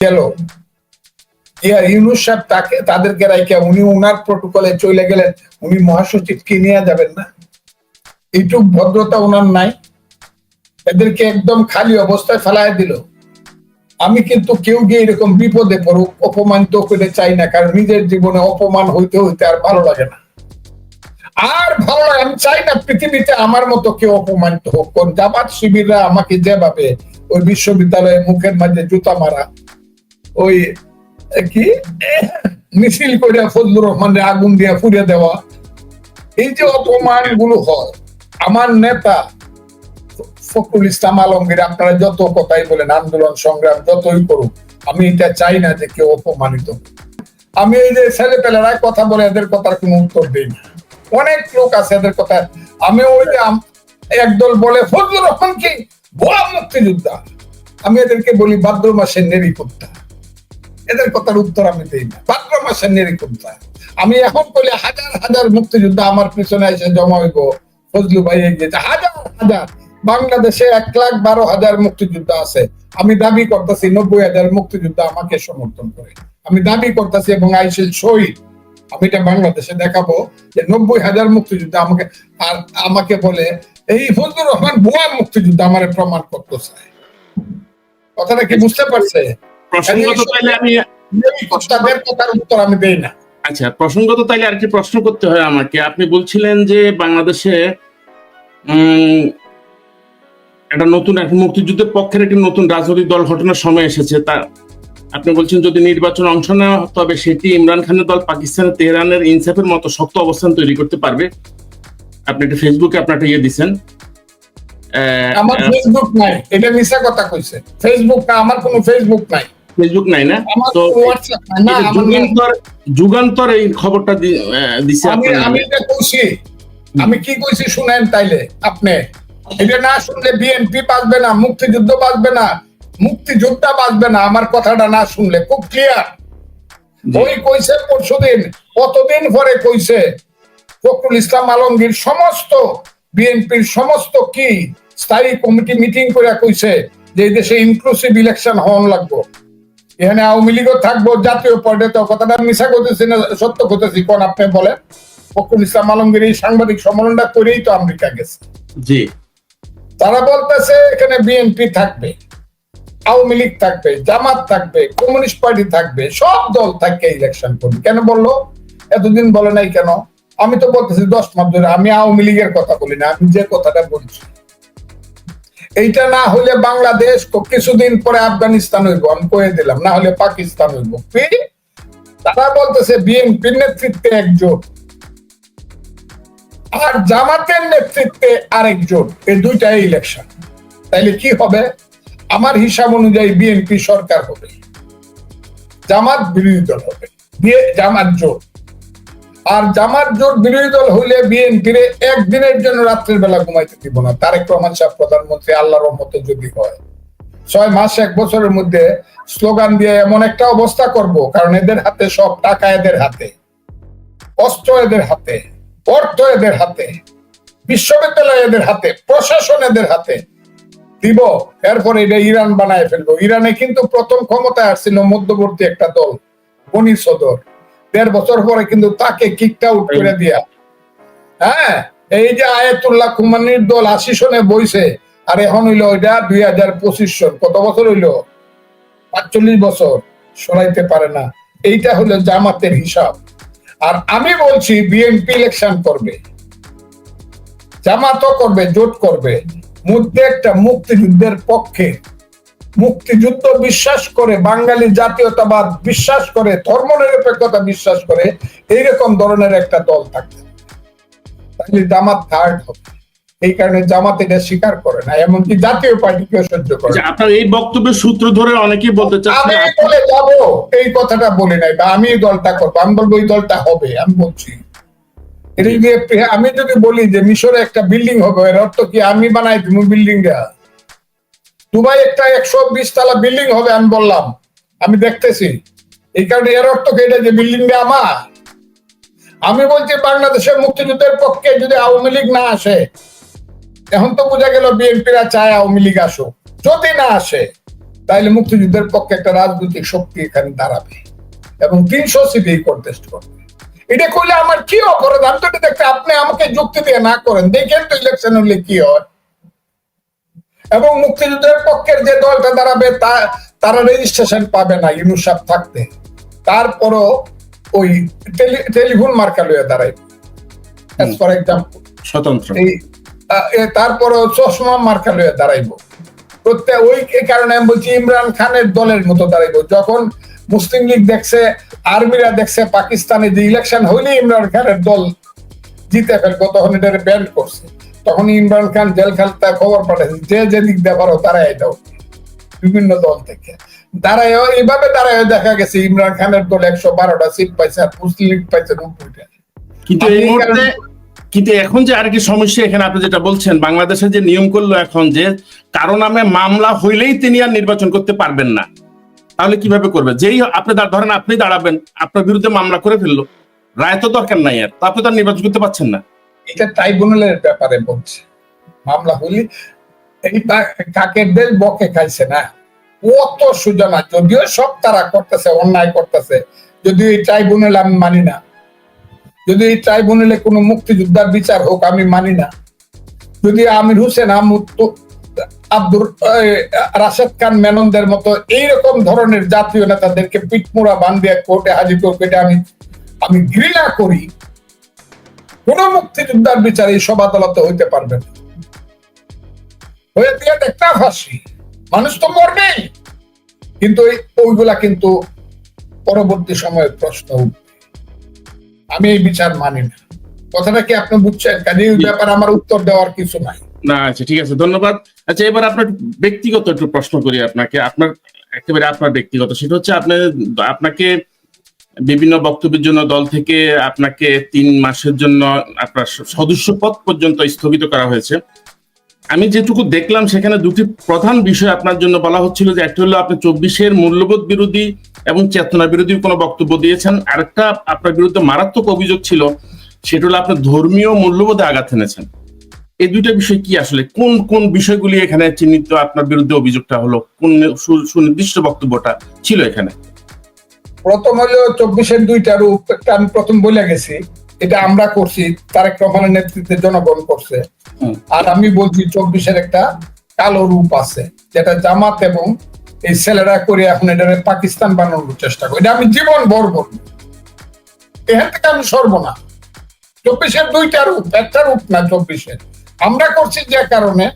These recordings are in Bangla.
গেল। ইয়া ইউনুস সাহেব তাকে, তাদেরকে রাইকে উনি উনার প্রোটোকলে চলে গেলেন, উনি নিয়ে যাবেন না? ভদ্রতা নাই। এদেরকে একদম খালি অবস্থায় দিল। আমি কিন্তু কেউ গিয়ে এরকম বিপদে পড়ুক অপমানিত করে চাই না, কারণ নিজের জীবনে অপমান হইতে হইতে আর ভালো লাগে না। আর ভালো লাগে আমি চাই না পৃথিবীতে আমার মতো কেউ অপমানিত হোক। কোন জামাত শিবিররা আমাকে যেভাবে ওই বিশ্ববিদ্যালয়ে মুখের মাঝে জুতা মারা ওই কি? মিছিল করে ফজলুর রহমানের আগুন দিয়ে পুড়ে দেওয়া। এই যে অপমানগুলো হয়, আমার নেতা ফখরুল ইসলাম আলমগীর, আপনারা যত কথাই বলেন, আন্দোলন, সংগ্রাম, যতই করুক, আমি এটা চাই না যে কেউ অপমানিত আমি এই যে ছেলে পেলেরা কথা বলে, এদের কথার কোনো উত্তর দিই না। অনেক লোক আছে এদের কথা। আমি ওই যে একদল বলে, ফজলুর রহমান কি? ভুয়া মুক্তিযোদ্ধা? আমি এদেরকে বলি, ভাদ্র মাসের নেরি কুত্তা এদের কথার উত্তর আমি দিই না। ভাদ্র মাসের নেরি আমি এখন বলি হাজার হাজার মুক্তিযোদ্ধা আমার পিছনে এসে জমা হইব। ফজলু ভাই এগিয়েছে হাজার হাজার। বাংলাদেশে এক লাখ বারো হাজার মুক্তিযোদ্ধা আছে। আমি দাবি করতেছি নব্বই হাজার মুক্তিযোদ্ধা আমাকে সমর্থন করে। আমি দাবি করতেছি এবং আইসিল শহীদ। আমি এটা বাংলাদেশে দেখাবো যে নব্বই হাজার মুক্তিযোদ্ধা আমাকে আর আমাকে বলে, এই ফজলুর রহমান ভুয়া মুক্তিযুদ্ধ আমার প্রমাণ করতে চায়। কথাটা কি বুঝতে পারছে? প্রসঙ্গত তাইলে আমি তাদের কথার উত্তর আমি দেই না। আচ্ছা প্রসঙ্গত তাইলে আরেকটি প্রশ্ন করতে হয় আমাকে? আপনি বলছিলেন যে বাংলাদেশে একটা নতুন মুক্তিযুদ্ধের পক্ষের একটি নতুন রাজনৈতিক দল ঘটনার সময় এসেছে। তা আপনি বলছেন যদি নির্বাচন অংশ নেওয়া হয়, তবে সেটি ইমরান খানের দল পাকিস্তানের তেহরানের ইনসাফের মতো শক্ত অবস্থান তৈরি করতে পারবে। আপনি একটা ফেসবুকে আপনার একটা ইয়ে দিচ্ছেন আমার ফেসবুক নাই এটা মিশা কথা কইছে। ফেসবুক না আমার কোনো ফেসবুক নাই। ফেসবুক নাই না? তো। যুগান্তর যুগান্তর এই খবরটা দিছে আমি আমি এটা কইছি আমি কি কইছি শুনেন তাইলে আপনি। এটা না শুনলে বিএনপি বাঁচবে না মুক্তিযুদ্ধ বাঁচবে না মুক্তিযোদ্ধা বাঁচবে না আমার কথাটা না শুনলে। খুব ক্লিয়ার ওই কইছে পরশুদিন কতদিন পরে কইছে? ফখরুল ইসলাম আলমগীর সমস্ত বিএনপির সমস্ত কি স্থায়ী কমিটি মিটিং করে কইছে যে এই দেশে ইনক্লুসিভ ইলেকশন হওয়ান লাগবো? এখানে আওয়ামী লীগও থাকব জাতীয় পর্যায়ে তো কথাটা মিশা করতেছি না সত্য করতেছি কোন আপনি বলেন? ফখরুল ইসলাম আলমগীর এই সাংবাদিক সম্মেলনটা করেই তো আমেরিকা গেছে। জি। তারা বলতেছে এখানে বিএনপি থাকবে আওয়ামী লীগ থাকবে জামাত থাকবে কমিউনিস্ট পার্টি থাকবে সব দল থাকবে ইলেকশন করবে কেন বলল? এতদিন বলে নাই কেন? আমি তো বলতেছি দশ মাস ধরে আমি আওয়ামী লীগের কথা বলি না আমি যে কথাটা বলছি। এইটা না হলে বাংলাদেশ কিছুদিন পরে আফগানিস্তান হইব, আমি কয়ে দিলাম। না হলে পাকিস্তান হইব। কি? তারা বলতেছে বিএনপির নেতৃত্বে একজোট আর জামাতের নেতৃত্বে আরেকজন। এই দুইটাই ইলেকশন তাইলে কি হবে? আমার হিসাব অনুযায়ী বিএনপি সরকার হবে। জামাত বিরোধী দল হবে। জামাত জোট। আর জামাত জোট বিরোধী দল হইলে বিএনপির একদিনের জন্য রাত্রের বেলা ঘুমাইতে দিব না। তারেক রহমান সাহেব প্রধানমন্ত্রী, আল্লাহর রহমতে যদি হয়। ছয় মাস, এক বছরের মধ্যে স্লোগান দিয়ে এমন একটা অবস্থা করব, কারণ এদের হাতে সব টাকা এদের হাতে। অস্ত্র এদের হাতে, অর্থ এদের হাতে, বিশ্ববিদ্যালয় এদের হাতে, প্রশাসন এদের হাতে। দিব, এরপরে এটা ইরান বানায় ফেলব। ইরানে কিন্তু প্রথম ক্ষমতায় আসছিল মধ্যবর্তী একটা দল, বনি সদর। দেড় বছর পরে কিন্তু তাকে কিকটা আউট করে দিয়া। হ্যাঁ? এই যে আয়াতুল্লাহ খুমানির দল আশি সনে বইছে, আর এখন হইল ওইটা দুই হাজার পঁচিশ সন কত বছর হইল? পাঁচচল্লিশ বছর সরাইতে পারে না। এইটা হলো জামাতের হিসাব। আর আমি বলছি বিএনপি ইলেকশন করবে। জামাতও করবে, জোট করবে। মধ্যে একটা মুক্তিযুদ্ধের পক্ষে মুক্তিযুদ্ধ বিশ্বাস করে বাঙালি জাতীয়তাবাদ বিশ্বাস করে ধর্মনিরপেক্ষতা বিশ্বাস করে এইরকম ধরনের একটা দল থাকতে তাহলে জামাত থার্ড হবে। এই কারণে জামাত এটা স্বীকার করে না এমনকি জাতীয় পার্টিকেও সহ্য করে আচ্ছা, আপনার এই বক্তব্যের সূত্র ধরে অনেকেই বলতে আমি চাচ্ছেন এই দলে যাব এই কথাটা বলি নাই বা আমি দলটা করব আমি বলব এই দলটা হবে আমি বলছি। এটা যদি একটু- আমি যদি বলি যে মিশরে একটা বিল্ডিং হবে এর অর্থ কি? আমি বানাই দিব বিল্ডিংটা দুবাই একটা একশো বিশ তলা বিল্ডিং হবে আমি বললাম। আমি দেখতেছি। এই কারণে এর অর্থ এটা যে বিল্ডিংটা আমার। আমি বলছি, বাংলাদেশের মুক্তিযুদ্ধের পক্ষে যদি আওয়ামী লীগ না আসে, এখন তো বোঝা গেল বিএনপিরা চায় আওয়ামী লীগ আসুক। যদি না আসে তাইলে মুক্তিযুদ্ধের পক্ষে একটা রাজনৈতিক শক্তি এখানে দাঁড়াবে এবং তিনশো সিটেই কন্টেস্ট করবে। এটা করলে আমার কি অপরাধ? আমি তো এটা দেখতে আপনি আমাকে যুক্তি দিয়ে না করেন। দেখেন তো ইলেকশন হলে কি হয়। এবং মুক্তিযুদ্ধের পক্ষের যে দলটা দাঁড়াবে তা তারা রেজিস্ট্রেশন পাবে না ইউনুসাব থাকতে। তারপরও ওই টেলিফোন মার্কা লইয়া দাঁড়াই ফর এক্সাম্পল স্বতন্ত্র। তারপরও চশমা মার্কা লইয়া দাঁড়াইবো। প্রত্যেক ওই কারণে আমি বলছি ইমরান খানের দলের মতো দাঁড়াইবো। যখন মুসলিম লীগ দেখছে আর্মিরা দেখছে পাকিস্তানে যে ইলেকশন হইলে ইমরান খানের দল জিতে ফেলব তখন এটা ব্যান করছে। তখন ইমরান খান জেল খালতা খবর পাঠাচ্ছে যে যে দিক দিয়ে পারো তারাই এটাও বিভিন্ন দল থেকে। দাঁড়ায় এইভাবে দাঁড়ায় দেখা গেছে ইমরান খানের দল একশো বারোটা সিট পাইছে আর মুসলিম লীগ পাইছে নব্বইটা। কিন্তু এই মুহূর্তে কিন্তু এখন যে আরেকটি সমস্যা এখানে আপনি যেটা বলছেন বাংলাদেশের যে নিয়ম করল এখন যে কারও নামে মামলা হইলেই তিনি আর নির্বাচন করতে পারবেন না। তাহলে কীভাবে করবে? যেই আপনি ধরেন আপনি দাঁড়াবেন আপনার বিরুদ্ধে মামলা করে ফেলল। রায় তো দরকার নাই আর তো আপনি তো আর নির্বাচন করতে পারছেন না। এটা ট্রাইব্যুনালের ব্যাপারে বলছে। মামলা হইলে এই কাকের দেশ বকে খাইছে না। অত সোজা না যদিও সব তারা করতেছে, অন্যায় করতেছে, যদিও এই ট্রাইব্যুনাল আমি মানি না। যদি এই ট্রাইব্যুনালে কোনো মুক্তিযোদ্ধার বিচার হোক, আমি মানি না। যদি আমির হোসেন আহমদ আব্দুর রাশেদ খান মেননদের মতো এইরকম ধরনের জাতীয় নেতাদেরকে পিটমুড়া বান্ধিয়া কোর্টে হাজির করবে এটা আমি আমি ঘৃণা করি। কোন মুক্তিযোদ্ধার বিচার এই সব আদালতে হইতে পারবে না। হয়ে দিয়ে একটা ফাঁসি। মানুষ তো মরবেই। কিন্তু ওইগুলা কিন্তু পরবর্তী সময়ে প্রশ্ন উঠবে। আমি এই বিচার মানি না। কথাটা কি আপনি বুঝছেন? কাজে এই ব্যাপারে আমার উত্তর দেওয়ার কিছু নাই। না আচ্ছা ঠিক আছে ধন্যবাদ। আচ্ছা এবার আপনার ব্যক্তিগত একটু প্রশ্ন করি আপনাকে। আপনার একেবারে আপনার ব্যক্তিগত। সেটা হচ্ছে আপনি আপনাকে বিভিন্ন বক্তব্যের জন্য দল থেকে আপনাকে তিন মাসের জন্য আপনার সদস্য পদ পর্যন্ত স্থগিত করা হয়েছে। আমি যেটুকু দেখলাম, সেখানে দুটি প্রধান বিষয় আপনার জন্য বলা হচ্ছিল যে একটা হলো আপনি চব্বিশের মূল্যবোধ বিরোধী এবং চেতনা বিরোধী কোনো বক্তব্য দিয়েছেন। আরেকটা আপনার বিরুদ্ধে মারাত্মক অভিযোগ ছিল, সেটা হলো আপনি ধর্মীয় মূল্যবোধে আঘাত এনেছেন। এই দুইটা বিষয় কি আসলে? কোন কোন বিষয়গুলি এখানে চিহ্নিত আপনার বিরুদ্ধে অভিযোগটা হলো? কোন সুনির্দিষ্ট বক্তব্যটা ছিল এখানে? প্রথম হলো চব্বিশের দুইটা রূপ আমি প্রথম বলে গেছি। এটা আমরা করছি তারেক রহমানের নেতৃত্বে জনগণ করছে। আর আমি বলছি চব্বিশের একটা কালো রূপ আছে যেটা জামাত এবং এই ছেলেরা করে এখন এটা পাকিস্তান বানানোর চেষ্টা করে। এটা আমি জীবন ভর বলব। এখান থেকে আমি সরব না। চব্বিশের দুইটা রূপ একটা রূপ না চব্বিশের। আমরা করছি যে কারণে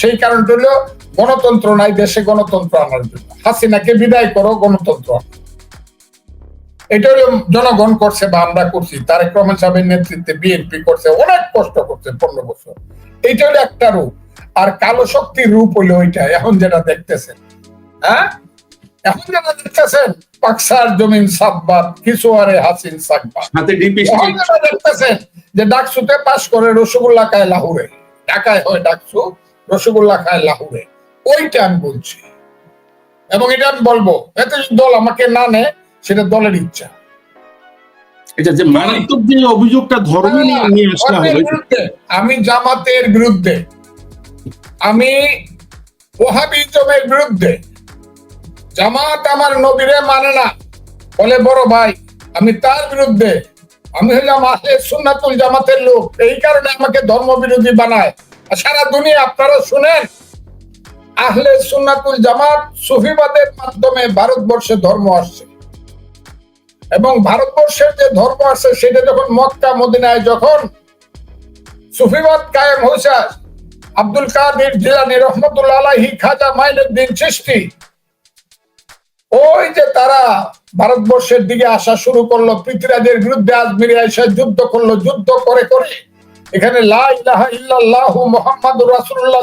সেই কারণটা হলো গণতন্ত্র নাই দেশে গণতন্ত্র আনার জন্য। হাসিনাকে বিদায় করো গণতন্ত্র। এটা হলো জনগণ করছে বা আমরা করছি তারেক রহমান সাহেবের নেতৃত্বে বিএনপি করছে অনেক কষ্ট করছে পনেরো বছর। এইটা হলো একটা রূপ আর কালো শক্তির রূপ হইল ওইটা এখন যেটা দেখতেছেন। হ্যাঁ? এখন যেটা দেখতেছেন পাকসার জমিন সাতবাদ কিছু আরে হাসিন সাকবাদ এখন যেটা দেখতেছেন যে ডাকসুতে পাশ করে রসগোল্লা খায় লাহুরে। ঢাকায় হয় ডাকসু রসগোল্লা খায় লাহুরে। ওইটা আমি বলছি। এবং এটা আমি বলব এতে দল আমাকে না নেয় সেটা দলের ইচ্ছা। এটা যে মারাত্মক যে অভিযোগটা ধর্ম নিয়ে আসা আমি জামাতের বিরুদ্ধে আমি ওহাবিজমের বিরুদ্ধে জামাত আমার নবীরে মানে না বলে বড় ভাই আমি তার বিরুদ্ধে আমি হলাম আহলে সুন্নাতুল জামাতের লোক এই কারণে আমাকে ধর্ম বিরোধী বানায় সারা দুনিয়া আপনারা শুনেন আহলে সুন্নাতুল জামাত সুফিবাদের মাধ্যমে ভারতবর্ষে ধর্ম আসছে। এবং ভারতবর্ষের যে ধর্ম আছে, সেটা যখন মক্কা, মদিনায় যখন সুফিবাদ কায়েম হয়েছে, আব্দুল কাদের জিলানি রহমতুল্লাহ আলাইহি খাজা মাইনুদ্দিন চিশতি, ওই যে তারা ভারতবর্ষের দিকে আসা শুরু করল, পৃথিবীরাজের বিরুদ্ধে আজমিরে এসে যুদ্ধ করল, যুদ্ধ করে করে এখানে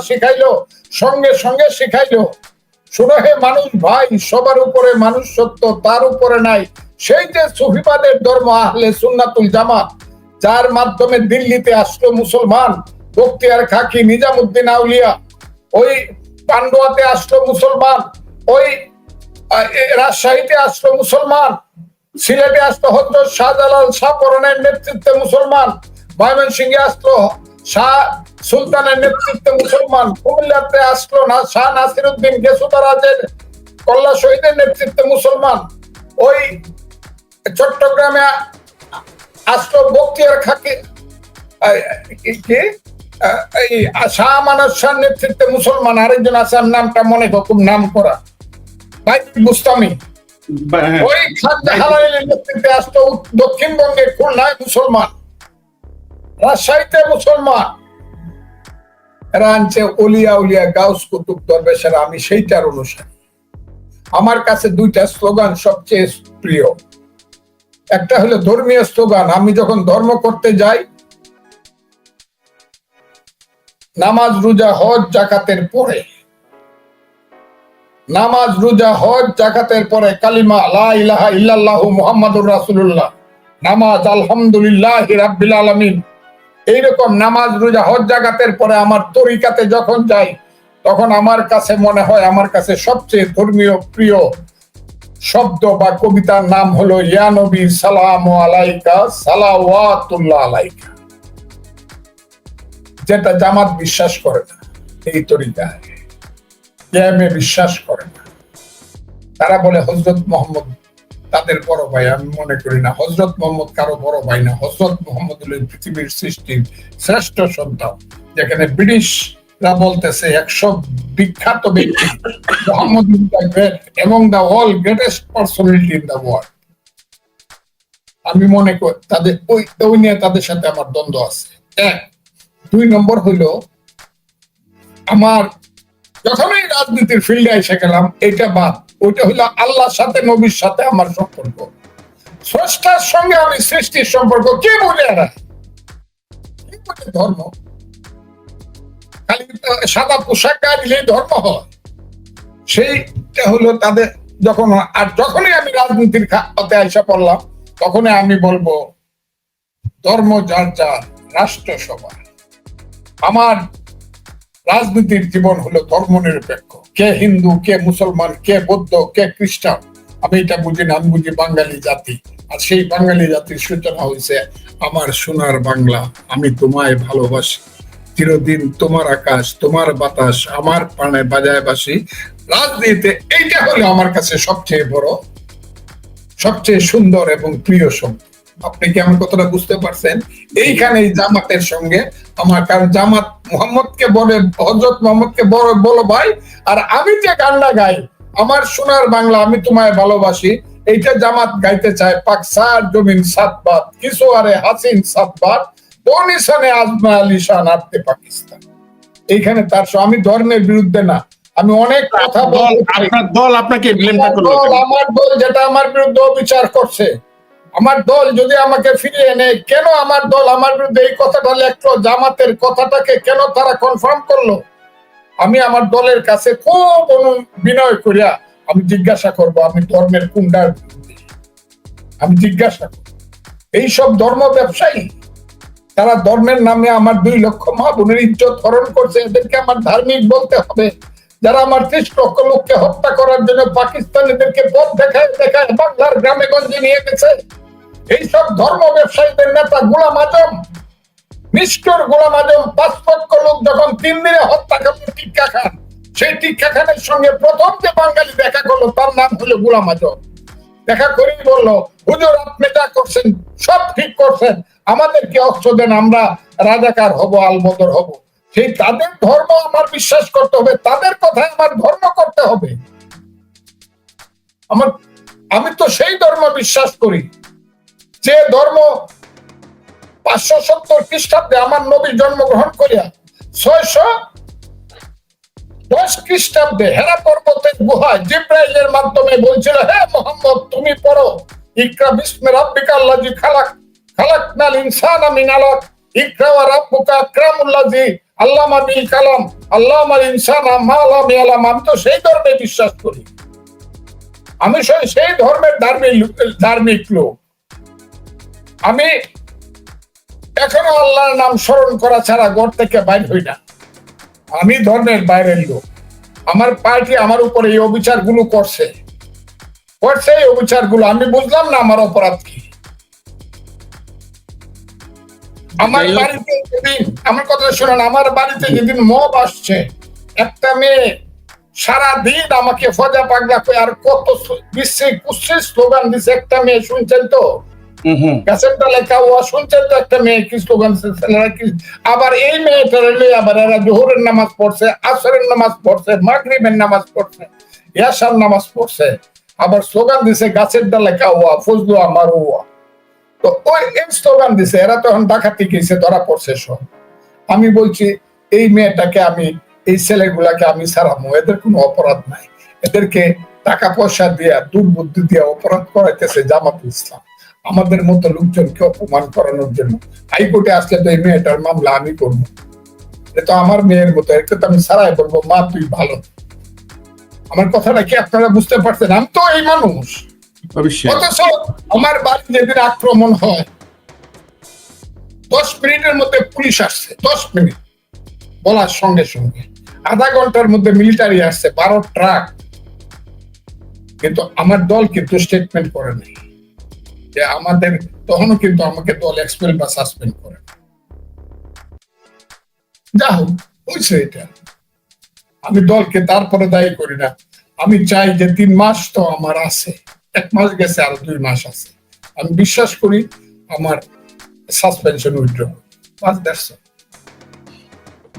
শিখাইলো, সঙ্গে সঙ্গে শিখাইলো, শুনো হে মানুষ ভাই, সবার উপরে মানুষ সত্য তার উপরে নাই সেই যে সুফিবাদের ধর্ম আহলে সুন্নাতুল জামাত, যার মাধ্যমে দিল্লিতে আসলো মুসলমান বক্তিয়ার খাকি, নিজামুদ্দিন আউলিয়া, ওই পান্ডুয়াতে আসলো মুসলমান, ওই রাজশাহীতে আসলো মুসলমান, সিলেটে আসলো হজরত শাহজালাল শাহপরনের নেতৃত্বে মুসলমান, ময়মনসিংহে আসলো শাহ সুলতানের নেতৃত্বে মুসলমান, কুমিল্লাতে আসলো না, শাহ নাসিরুদ্দিন গেসুদারাজের কল্লা শহীদের নেতৃত্বে মুসলমান, ওই চট্টগ্রামে আসলো বক্তিয়ার খাকে কি- এই শাহ মানব শাহ নেতৃত্বে মুসলমান আরেকজন নামটা মনে খুব নাম করা। ভাই বুস্তামি হ্যাঁ। ওই খান নেতৃত্বে আসতো দক্ষিণবঙ্গে খুলনায় মুসলমান। রাজশাহীতে মুসলমান। এরা আনছে অলিয়া উলিয়া গাউস কুতুব দরবেশের আমি সেইটার অনুসারী। আমার কাছে দুইটা স্লোগান সবচেয়ে প্রিয়। একটা হলো ধর্মীয় স্লোগান, আমি যখন ধর্ম করতে যাই, নামাজ, রোজা, হজ, জাকাতের পরে। নামাজ, রোজা, হজ, জাকাতের পরে কালিমা, লা ইলাহা ইল্লাল্লাহু মুহাম্মাদুর রাসূলুল্লাহ। নামাজ, আলহামদুলিল্লাহ রাব্বিল আলামিন। এইরকম নামাজ, রোজা, হজ, জাকাতের পরে আমার তরিকাতে যখন যাই, তখন আমার কাছে মনে হয়, আমার কাছে সবচেয়ে ধর্মীয়, প্রিয় শব্দ বা কবিতার নাম হলো, ইয়া নবী, সালাম আলাইকা, সালাওয়াতুল্লাহ আলাইকা। যেটা জামাত বিশ্বাস করে না, এই তরিকায়। ক্যামে বিশ্বাস করে না। তারা বলে হজরত মোহাম্মদ তাদের বড় ভাই। আমি মনে করি না হজরত মোহাম্মদ কারও বড় ভাই না। হজরত মোহাম্মদ হলো এই পৃথিবীর সৃষ্টির শ্রেষ্ঠ সন্তান, যেখানে ব্রিটিশরা বলতেছে একশো বিখ্যাত ব্যক্তি এবং all greatest personality in world আমি মনে করি তাদের ওই ওই নিয়ে তাদের সাথে আমার দ্বন্দ্ব আছে। এক, দুই নম্বর হইল আমার যখনই রাজনীতির ফিল্ডে এসে গেলাম, এটা বাদ, ওইটা হলো আল্লাহর সাথে, নবীর সাথে আমার সম্পর্ক। স্রষ্টার সঙ্গে আমি সৃষ্টির সম্পর্ক কে বলে ধর্ম? খালি সাদা পোশাক দিলেই ধর্ম হয়। সেইটা হলো তাদের যখন, আর যখনই আমি রাজনীতির খাতে আইসা পড়লাম, তখনই আমি বলব, ধর্ম যার যার, রাষ্ট্র সভা আমার রাজনীতির জীবন হলো ধর্মনিরপেক্ষ। কে হিন্দু, কে মুসলমান, কে বৌদ্ধ, কে খ্রিস্টান, আমি এটা বুঝি না, আমি বুঝি বাঙালি জাতি। আর সেই বাঙালি জাতির সূচনা হয়েছে আমার সোনার বাংলা। আমি তোমায় ভালোবাসি। চিরদিন তোমার আকাশ, তোমার বাতাস, আমার পানে বাজায় বাসি রাজনীতিতে এইটা হলো আমার কাছে সবচেয়ে বড়, সবচেয়ে সুন্দর এবং প্রিয় শব্দ আপনি কি আমার কথাটা বুঝতে পারছেন? এইখানে এই জামাতের সঙ্গে আমার, কারণ জামাত মোহাম্মদকে বলে, হজরত মোহাম্মদকে বড় বলো ভাই, আর আমি যে গানটা গাই, আমার সোনার বাংলা আমি তোমায় ভালোবাসি, এইটা জামাত গাইতে চায় পাকসার জমিন সাতবাদ কিছু আরে হাসিন সাতবাদ বনিশানে আজমা আলী শাহ আত্মে পাকিস্তান। এইখানে তার আমি ধর্মের বিরুদ্ধে না। আমি অনেক কথা আপনার দল আপনাকে ব্লেমটা আমার করল দল আমার দল যেটা আমার বিরুদ্ধে অবিচার করছে। আমার দল যদি আমাকে ফিরিয়ে এনে কেন আমার দল আমার বিরুদ্ধে এই কথাটা লেখলো? জামাতের কথাটাকে কেন তারা কনফার্ম করল? আমি আমার দলের কাছে খুব বিনয় করিয়া আমি জিজ্ঞাসা করব আমি ধর্মের বিরুদ্ধে। আমি জিজ্ঞাসা করব। এইসব ধর্ম ব্যবসায়ী তারা ধর্মের নামে আমার দুই লক্ষ মা বোনের ইজ্জত হরণ করছে, এদেরকে আমার ধার্মিক বলতে হবে। যারা আমার ত্রিশ লক্ষ লোককে হত্যা করার জন্য পাকিস্তানিদেরকে পথ দেখায় দেখায় বাংলার গ্রামে গঞ্জে নিয়ে গেছে। এইসব ধর্ম ব্যবসায়ীদের নেতা গোলাম আজম, নিষ্ঠুর গোলাম আজম, পাঁচ লক্ষ লোক যখন তিন দিনে হত্যা করল টিক্কা খান, সেই টিক্কা খানের সঙ্গে প্রথম যে বাঙালি দেখা করল, তার নাম হলো গোলাম আজম। দেখা করেই বলল, হুজুর, আপনি যা করছেন, সব ঠিক করছেন। আমাদেরকে অস্ত্র দেন, আমরা রাজাকার হব আলবদর হব। সেই তাদের ধর্ম আমার বিশ্বাস করতে হবে, তাদের কথায় আমার ধর্ম করতে হবে। আমার, আমি তো সেই ধর্ম বিশ্বাস করি। যে ধর্ম পাঁচশো সত্তর খ্রিস্টাব্দে আমার নবী জন্মগ্রহণ করিয়া ছয়শো দশ খ্রিস্টাব্দে হেরা পর্বতের গুহায় জিব্রাইলের মাধ্যমে বলছিল, হে মোহাম্মদ, তুমি পড়ো। ইকরা বিস্মে রাব্বিকা আল্লাজি খালাক, খালাকনাল ইনসানা মিন আলাক। ইকরা ওয়া রাব্বুকা আকরামুল্লাজি আল্লামা বিল কালাম। আল্লামাল ইনসানা মা লাম ইয়ালাম। আমি তো সেই ধর্মে বিশ্বাস করি। আমি সেই ধর্মের ধার্মিক ধার্মিক লোক। আমি এখনও আল্লাহর নাম স্মরণ করা ছাড়া ঘর থেকে বাইর হই না। আমি ধর্মের বাইরের লোক। আমার পার্টি আমার উপরে এই অবিচারগুলো করছে। করছে এই অবিচারগুলো আমি বুঝলাম না আমার অপরাধ কি। আমার বাড়িতে যেদিন আমার কথা শুনেন আমার বাড়িতে যেদিন মব আসছে একটা মেয়ে সারাদিন আমাকে ফজা পাগলা করে আর কত বিশ্বে কুশ্রী স্লোগান দিছে একটা মেয়ে শুনছেন তো? আবার এই আবার এরা জোহরের নামাজ পড়ছে, আসরের নামাজ পড়ছে, মাগরিবের নামাজ পড়ছে ইয়াসার নামাজ পড়ছে। আবার স্লোগান দিছে গাছের তো ওই স্লোগান দিছে, এরা তখন ডাকাতি গেছে, ধরা পড়ছে সব। আমি বলছি, এই মেয়েটাকে আমি, এই ছেলেগুলাকে আমি ছাড়াবো এদের কোনো অপরাধ নাই। এদেরকে টাকা পয়সা দিয়া, দুর্বুদ্ধি দিয়ে অপরাধ করাইতেছে জামাত ইসলাম। আমাদের মতো লোকজনকে অপমান করানোর জন্য। হাইকোর্টে আসলে তো এই মেয়েটার মামলা আমি করব। এটা তো আমার মেয়ের মতো একটা তো আমি সারাই বলব মা তুই ভালো। আমার কথাটা কি আপনারা বুঝতে পারছেন? আমি তো এই মানুষ। অথচ আমার বাড়ি যেদিন আক্রমণ হয় দশ মিনিটের মধ্যে পুলিশ আসছে দশ মিনিট বলার সঙ্গে সঙ্গে। আধা ঘণ্টার মধ্যে মিলিটারি আসছে বারো ট্রাক। কিন্তু আমার দল কিন্তু স্টেটমেন্ট করেনি যে আমাদের, তখনও কিন্তু আমাকে দল এক্সপেল বা সাসপেন্ড করে যা হোক, হয়েছে এটা। আমি দলকে তারপরে দায়ী করি না। আমি চাই যে তিন মাস তো আমার আছে। এক মাস গেছে, আর দুই মাস আছে। আমি বিশ্বাস করি আমার সাসপেনশন উইথড্র বাস দ্যাটস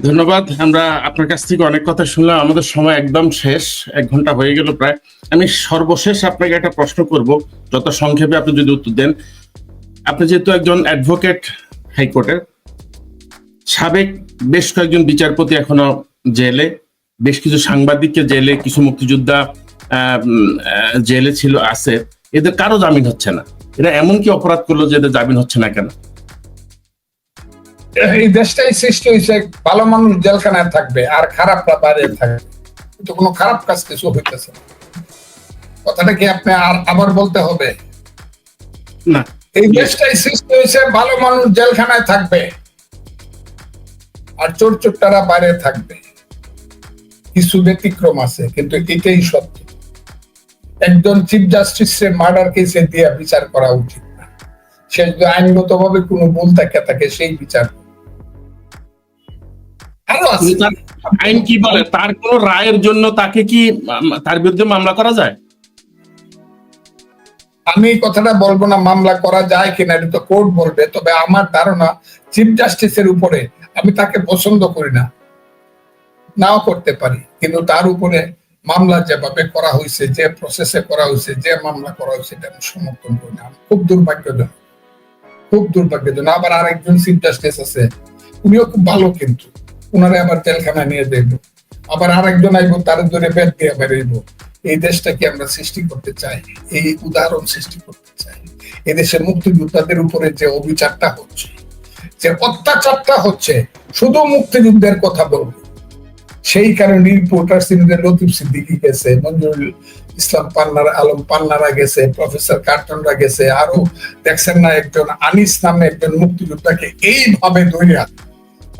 ধন্যবাদ। আমরা আপনার কাছ থেকে অনেক কথা শুনলাম। আমাদের সময় একদম শেষ। এক ঘণ্টা হয়ে গেল প্রায়। আমি সর্বশেষ আপনাকে একটা প্রশ্ন করব, যত সংক্ষেপে আপনি যদি উত্তর দেন। আপনি যেহেতু একজন অ্যাডভোকেট হাইকোর্টের সাবেক বেশ কয়েকজন বিচারপতি এখনও জেলে, বেশ কিছু সাংবাদিককে জেলে, কিছু মুক্তিযোদ্ধা জেলে ছিল, আছে। এদের কারও জামিন হচ্ছে না। এরা এমন কি অপরাধ করল যে এদের জামিন হচ্ছে না কেন? এই দেশটাই সৃষ্টি হয়েছে, ভালো মানুষ জেলখানায় থাকবে, আর খারাপরা বাইরে থাকবে। কিন্তু কোনো খারাপ কাজ কিছু হইতেছে না। কথাটা কি আপনি আর আবার বলতে হবে? না। এই দেশটাই সৃষ্টি হয়েছে ভালো মানুষ জেলখানায় থাকবে। আর চোর চোরটারা বাইরে থাকবে। কিছু ব্যতিক্রম আছে কিন্তু এটাই সত্য। একজন চিফ জাস্টিসের মার্ডার কেসে দিয়ে বিচার করা উচিত না। সে যদি আইনগত ভাবে কোনো ভুল থাকে তাকে সেই বিচার। আরও আছে। আইন কি বলে? তার কোন রায়ের জন্য তাকে কি তার বিরুদ্ধে মামলা করা যায়? আমি কথাটা বলব না, মামলা করা যায় কিনা, এটা তো কোর্ট বলবে। তবে আমার ধারণা চিফ জাস্টিসের উপরে আমি তাকে পছন্দ করি না, নাও করতে পারি। কিন্তু তার উপরে মামলা যেভাবে করা হয়েছে, যে প্রসেসে করা হয়েছে, যে মামলা করা হয়েছে, এটা আমি সমর্থন করি না। খুব দুর্ভাগ্যজনক খুব দুর্ভাগ্যজনক। আবার আরেকজন চিফ জাস্টিস আছে, উনিও খুব ভালো কিন্তু। উনারে আবার জেলখানায় নিয়ে দেব আবার আরেকজন আইব, তার ধরে বেদ দিয়ে বেরোইব। এই দেশটাকে আমরা সৃষ্টি করতে চাই, এই উদাহরণ সৃষ্টি করতে চাই। এদেশে মুক্তিযোদ্ধাদের উপরে যে অবিচারটা হচ্ছে, যে অত্যাচারটা হচ্ছে, শুধু মুক্তিযুদ্ধের কথা বলব। সেই কারণে রিপোর্টার সিরিজের লতিফ সিদ্দিকি গেছে, মঞ্জুরুল ইসলাম পান্নার আলম পান্নারা গেছে প্রফেসর কার্টনরা গেছে আরও দেখছেন না একজন আনিস নামে একজন মুক্তিযোদ্ধাকে এইভাবে ধরে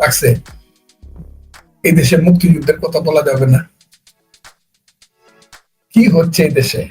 রাখছে। এই দেশে মুক্তিযুদ্ধের কথা বলা যাবে না। কি হচ্ছে এই দেশে?